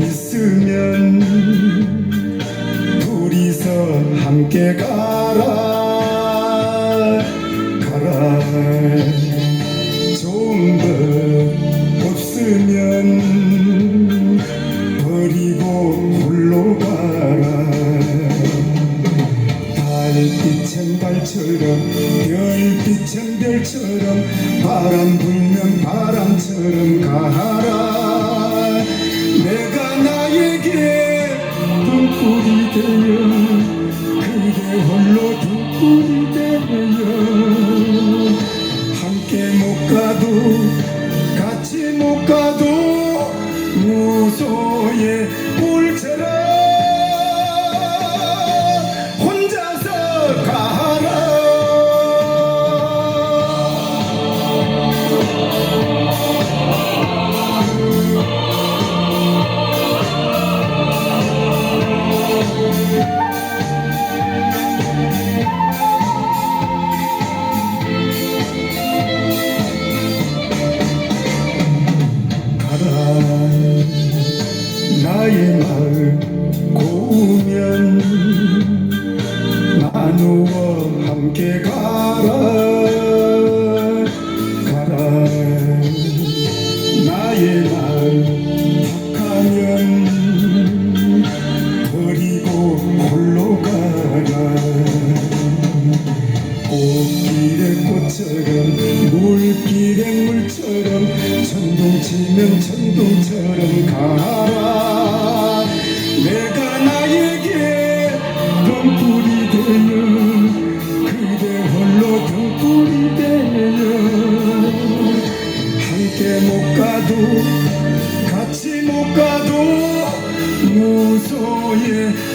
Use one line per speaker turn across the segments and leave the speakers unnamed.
있으면 둘이서 함께 가라 가라. 좋은 것 없으면 버리고 홀로 가라. 달빛은 달처럼 별빛은 별처럼 바람 불면 바람처럼 가라 가도 같이 못 가도 무소의 가라 나의 마을 탁하면 버리고 홀로 가라 꽃길의 꽃처럼 물길의 물처럼 천둥 치면 천둥처럼 가라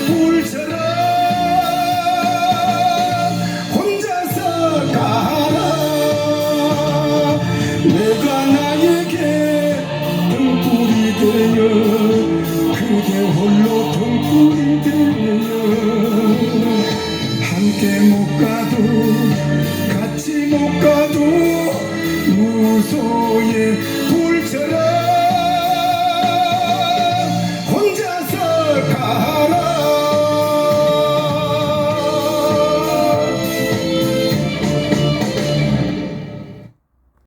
불처럼 혼자서 가라. 내가 나에게 등불이 되어 그대 홀로 통